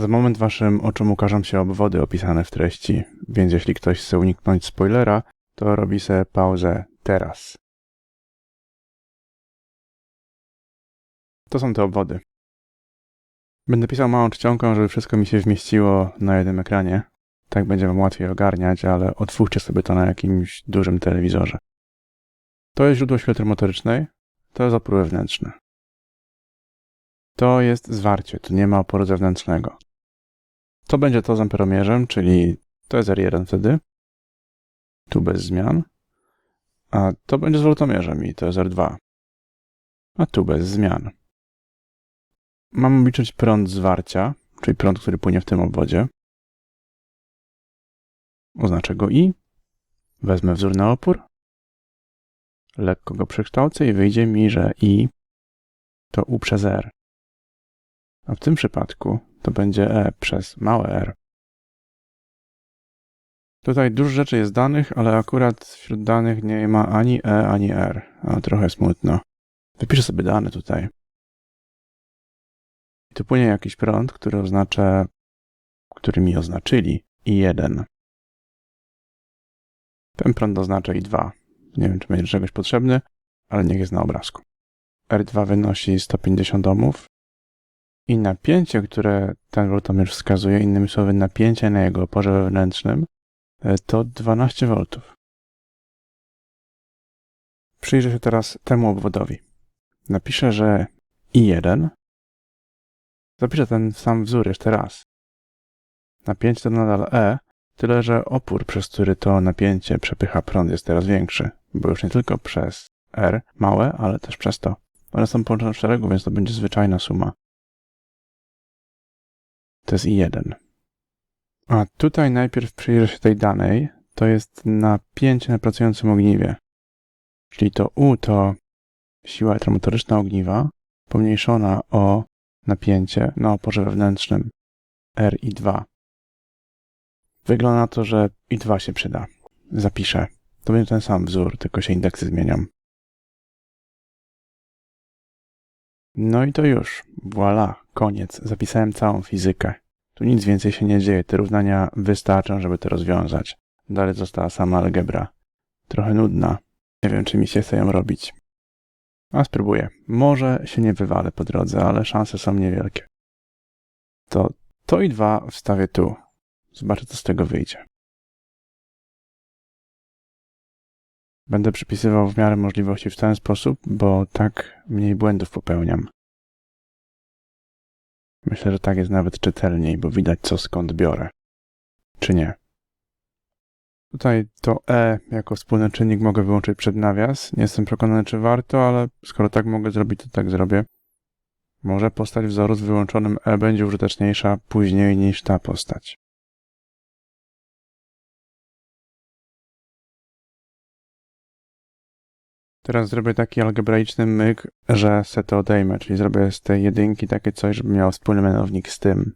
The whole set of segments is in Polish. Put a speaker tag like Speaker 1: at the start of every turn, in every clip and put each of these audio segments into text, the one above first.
Speaker 1: Za moment waszym oczom ukażą się obwody opisane w treści, więc jeśli ktoś chce uniknąć spoilera, to robi sobie pauzę teraz. To są te obwody. Będę pisał małą czcionką, żeby wszystko mi się zmieściło na jednym ekranie. Tak będzie wam łatwiej ogarniać, ale otwórzcie sobie to na jakimś dużym telewizorze. To jest źródło siły termotorycznej, to jest opór wewnętrzny. To jest zwarcie, tu nie ma oporu zewnętrznego. To będzie to z amperomierzem, czyli to jest R1 wtedy, tu bez zmian, a to będzie z woltomierzem i to jest R2, a tu bez zmian. Mam obliczyć prąd zwarcia, czyli prąd, który płynie w tym obwodzie. Oznaczę go I, wezmę wzór na opór, lekko go przekształcę i wyjdzie mi, że I to U przez R. A w tym przypadku to będzie E przez małe r. Tutaj dużo rzeczy jest danych, ale akurat wśród danych nie ma ani E, ani R. A trochę smutno. Wypiszę sobie dane tutaj. I tu płynie jakiś prąd, który oznacza, który mi oznaczyli I1. Ten prąd oznacza I2. Nie wiem, czy będzie czegoś potrzebny, ale niech jest na obrazku. R2 wynosi 150 ohmów, i napięcie, które ten voltomierz wskazuje, innymi słowy napięcie na jego oporze wewnętrznym, e, to 12 V. Przyjrzę się teraz temu obwodowi. Napiszę, że I1. Zapiszę ten sam wzór jeszcze raz. Napięcie to nadal E, tyle że opór, przez który to napięcie przepycha prąd jest teraz większy, bo już nie tylko przez R małe, ale też przez to. One są połączone w szeregu, więc to będzie zwyczajna suma. To jest I1. A tutaj najpierw przyjrzę się tej danej. To jest napięcie na pracującym ogniwie. Czyli to U to siła elektromotoryczna ogniwa pomniejszona o napięcie na oporze wewnętrznym R i 2. Wygląda na to, że I2 się przyda. Zapiszę. To będzie ten sam wzór, tylko się indeksy zmienią. No i to już. Voila, koniec. Zapisałem całą fizykę. Tu nic więcej się nie dzieje. Te równania wystarczą, żeby to rozwiązać. Dalej została sama algebra. Trochę nudna. Nie wiem, czy mi się chce ją robić. A spróbuję. Może się nie wywalę po drodze, ale szanse są niewielkie. To to i dwa wstawię tu. Zobaczę, co z tego wyjdzie. Będę przypisywał w miarę możliwości w ten sposób, bo tak mniej błędów popełniam. Myślę, że tak jest nawet czytelniej, bo widać co skąd biorę. Czy nie? Tutaj to E jako wspólny czynnik mogę wyłączyć przed nawias. Nie jestem przekonany, czy warto, ale skoro tak mogę zrobić, to tak zrobię. Może postać wzoru z wyłączonym E będzie użyteczniejsza później niż ta postać. Teraz zrobię taki algebraiczny myk, że se to odejmę, czyli zrobię z tej jedynki takie coś, żeby miał wspólny mianownik z tym.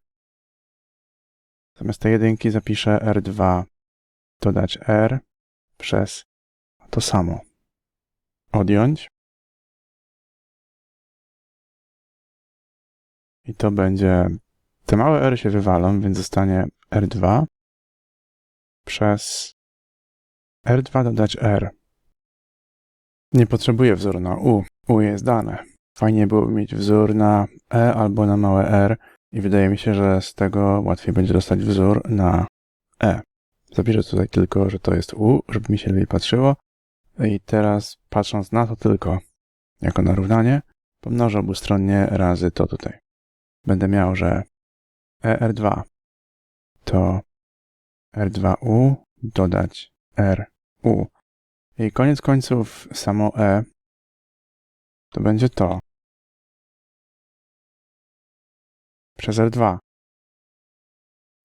Speaker 1: Zamiast tej jedynki zapiszę R2, dodać R przez to samo. Odjąć. I to będzie, te małe R się wywalą, więc zostanie R2 przez R2 dodać R. Nie potrzebuję wzoru na U. U jest dane. Fajnie byłoby mieć wzór na E albo na małe r i wydaje mi się, że z tego łatwiej będzie dostać wzór na E. Zapiszę tutaj tylko, że to jest U, żeby mi się lepiej patrzyło. I teraz patrząc na to tylko jako narównanie, pomnożę obustronnie razy to tutaj. Będę miał, że ER2 to R2U dodać RU i koniec końców samo E to będzie to. Przez R2.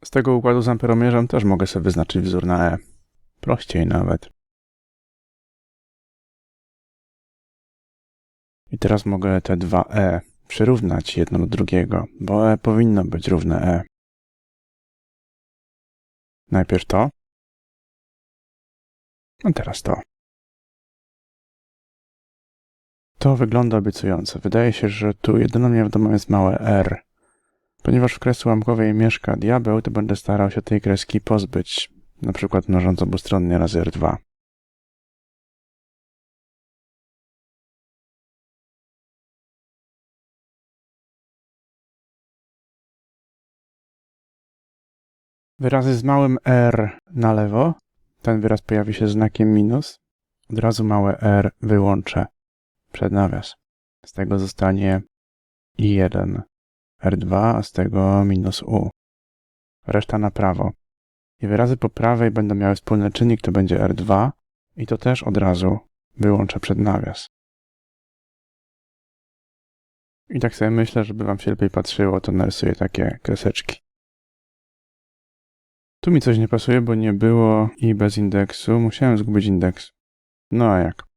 Speaker 1: Z tego układu z amperomierzem też mogę sobie wyznaczyć wzór na E. Prościej nawet. I teraz mogę te dwa E przyrównać jedno do drugiego, bo E powinno być równe E. Najpierw to, a teraz to. To wygląda obiecująco. Wydaje się, że tu jedyną niewiadomą jest małe r. Ponieważ w kresce ułamkowej mieszka diabeł, to będę starał się tej kreski pozbyć, na przykład mnożąc obustronnie razy R2. Wyrazy z małym r na lewo, ten wyraz pojawi się znakiem minus, od razu małe r wyłączę przed nawias. Z tego zostanie i1 R2, a z tego minus U. Reszta na prawo. I wyrazy po prawej będą miały wspólny czynnik, to będzie R2 i to też od razu wyłączę przed nawias. I tak sobie myślę, żeby wam się lepiej patrzyło, to narysuję takie kreseczki. Tu mi coś nie pasuje, bo nie było i bez indeksu. Musiałem zgubić indeks. No a jak?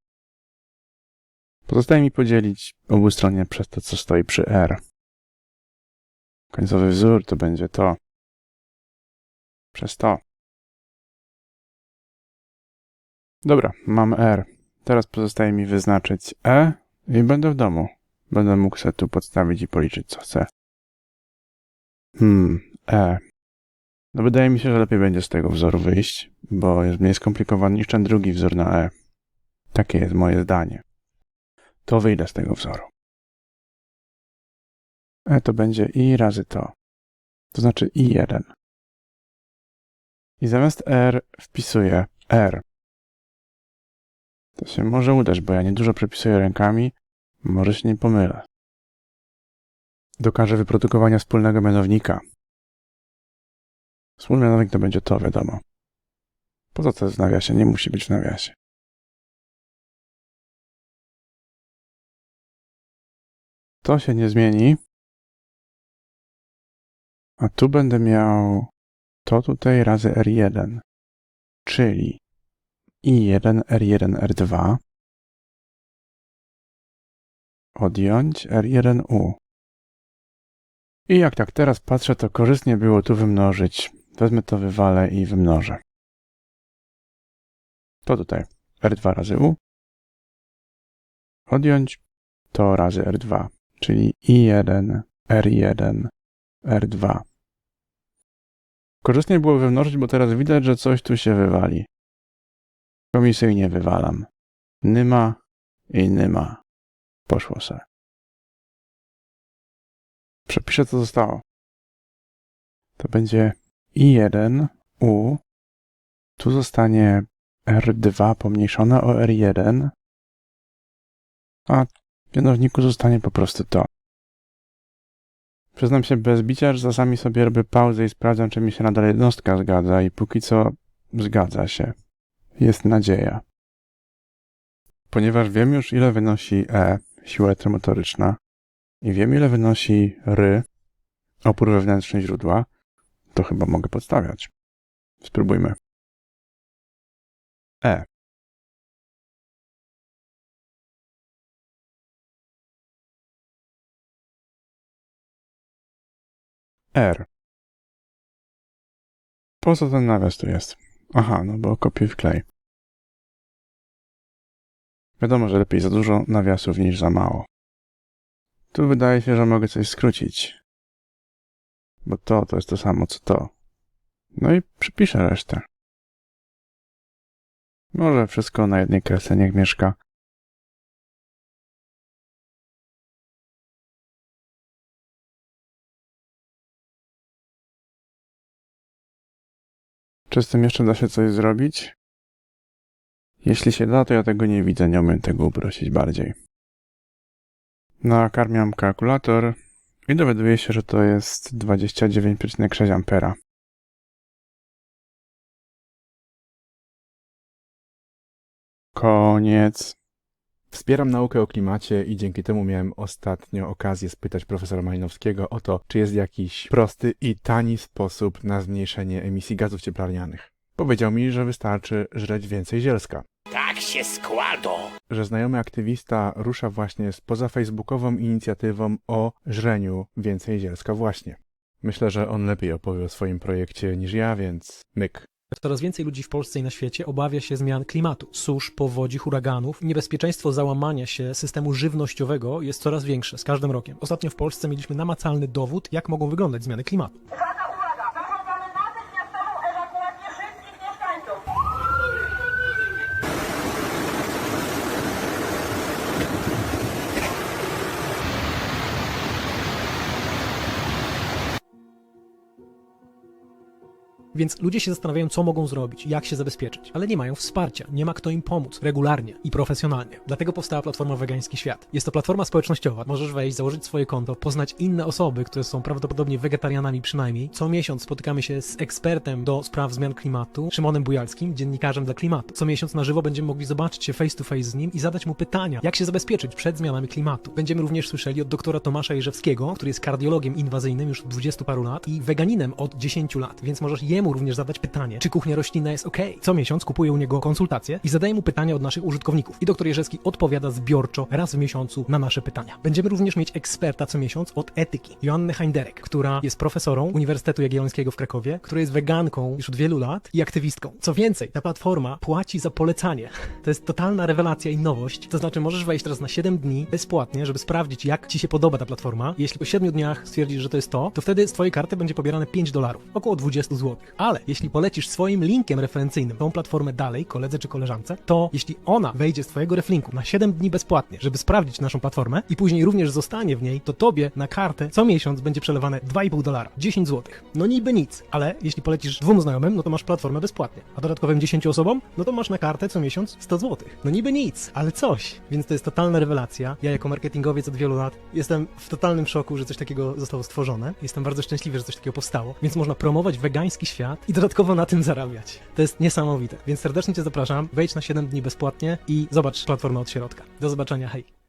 Speaker 1: Pozostaje mi podzielić obustronnie przez to, co stoi przy R. Końcowy wzór to będzie to. Przez to. Dobra, mam R. Teraz pozostaje mi wyznaczyć E i będę w domu. Będę mógł sobie tu podstawić i policzyć, co chcę. Hmm, E. No wydaje mi się, że lepiej będzie z tego wzoru wyjść, bo jest mniej skomplikowany niż ten drugi wzór na E. Takie jest moje zdanie. To wyjdę z tego wzoru. E to będzie i razy to. To znaczy i1. I zamiast r wpisuję r. To się może udać, bo ja niedużo przepisuję rękami, może się nie pomylę. Dokażę wyprodukowania wspólnego mianownika. Wspólny mianownik to będzie to, wiadomo. Po co to jest w nawiasie? Nie musi być w nawiasie. To się nie zmieni. A tu będę miał to tutaj razy R1, czyli I1, R1, R2 odjąć R1U. I jak tak teraz patrzę, to korzystnie było tu wymnożyć. Wezmę to, wywalę i wymnożę. To tutaj R2 razy U. Odjąć to razy R2, czyli I1, R1, R2. Korzystnie było wymnożyć, bo teraz widać, że coś tu się wywali. Komisyjnie wywalam. Nyma i nyma. Poszło se. Przepiszę, co zostało. To będzie I1 U. Tu zostanie R2 pomniejszone o R1. A mianowniku zostanie po prostu to. Przyznam się bez bicia, że czasami sobie robię pauzę i sprawdzam, czy mi się nadal jednostka zgadza i póki co zgadza się. Jest nadzieja. Ponieważ wiem już, ile wynosi E, siła elektromotoryczna, i wiem, ile wynosi R, opór wewnętrzny źródła, to chyba mogę podstawiać. Spróbujmy. E. R. Po co ten nawias tu jest? Aha, no bo kopiuj wklej. Wiadomo, że lepiej za dużo nawiasów niż za mało. Tu wydaje się, że mogę coś skrócić. Bo to, to jest to samo co to. No i przypiszę resztę. Może wszystko na jednej kresce niech mieszka. Czy z tym jeszcze da się coś zrobić? Jeśli się da, to ja tego nie widzę, nie umiem tego uprościć bardziej. Nakarmiam kalkulator i dowiaduję się, że to jest 29,6 ampera. Koniec.
Speaker 2: Wspieram naukę o klimacie i dzięki temu miałem ostatnio okazję spytać profesora Malinowskiego o to, czy jest jakiś prosty i tani sposób na zmniejszenie emisji gazów cieplarnianych. Powiedział mi, że wystarczy żreć więcej zielska.
Speaker 3: Tak się składo.
Speaker 2: Że znajomy aktywista rusza właśnie z pozafacebookową inicjatywą o żreniu więcej zielska właśnie. Myślę, że on lepiej opowie o swoim projekcie niż ja, więc myk.
Speaker 4: Coraz więcej ludzi w Polsce i na świecie obawia się zmian klimatu, susz, powodzi, huraganów. Niebezpieczeństwo załamania się systemu żywnościowego jest coraz większe z każdym rokiem. Ostatnio w Polsce mieliśmy namacalny dowód, jak mogą wyglądać zmiany klimatu. Więc ludzie się zastanawiają, co mogą zrobić, jak się zabezpieczyć, ale nie mają wsparcia, nie ma kto im pomóc regularnie i profesjonalnie. Dlatego powstała platforma Wegański Świat. Jest to platforma społecznościowa. Możesz wejść, założyć swoje konto, poznać inne osoby, które są prawdopodobnie wegetarianami przynajmniej. Co miesiąc spotykamy się z ekspertem do spraw zmian klimatu, Szymonem Bujalskim, dziennikarzem dla klimatu. Co miesiąc na żywo będziemy mogli zobaczyć się face to face z nim i zadać mu pytania, jak się zabezpieczyć przed zmianami klimatu. Będziemy również słyszeli od doktora Tomasza Jerzewskiego, który jest kardiologiem inwazyjnym już od 20 paru lat i weganinem od 10 lat, więc możesz jemu również zadać pytanie, czy kuchnia roślinna jest ok. Co miesiąc kupuję u niego konsultacje i zadaję mu pytania od naszych użytkowników. I doktor Jerzewski odpowiada zbiorczo raz w miesiącu na nasze pytania. Będziemy również mieć eksperta co miesiąc od etyki, Joannę Heinderek, która jest profesorą Uniwersytetu Jagiellońskiego w Krakowie, która jest weganką już od wielu lat i aktywistką. Co więcej, ta platforma płaci za polecanie. To jest totalna rewelacja i nowość. To znaczy, możesz wejść teraz na 7 dni bezpłatnie, żeby sprawdzić, jak ci się podoba ta platforma. Jeśli po 7 dniach stwierdzisz, że to jest to, to wtedy z twojej karty będzie pobierane 5 dolarów, około 20 zł. Ale jeśli polecisz swoim linkiem referencyjnym tą platformę dalej, koledze czy koleżance, to jeśli ona wejdzie z twojego reflinku na 7 dni bezpłatnie, żeby sprawdzić naszą platformę i później również zostanie w niej, to tobie na kartę co miesiąc będzie przelewane 2,5 dolara, 10 zł. No niby nic, ale jeśli polecisz dwóm znajomym, no to masz platformę bezpłatnie, a dodatkowym 10 osobom, no to masz na kartę co miesiąc 100 zł. No niby nic, ale coś. Więc to jest totalna rewelacja. Ja jako marketingowiec od wielu lat jestem w totalnym szoku, że coś takiego zostało stworzone. Jestem bardzo szczęśliwy, że coś takiego powstało. Więc można promować wegański świat i dodatkowo na tym zarabiać. To jest niesamowite. Więc serdecznie Cię zapraszam. Wejdź na 7 dni bezpłatnie i zobacz platformę od środka. Do zobaczenia, hej.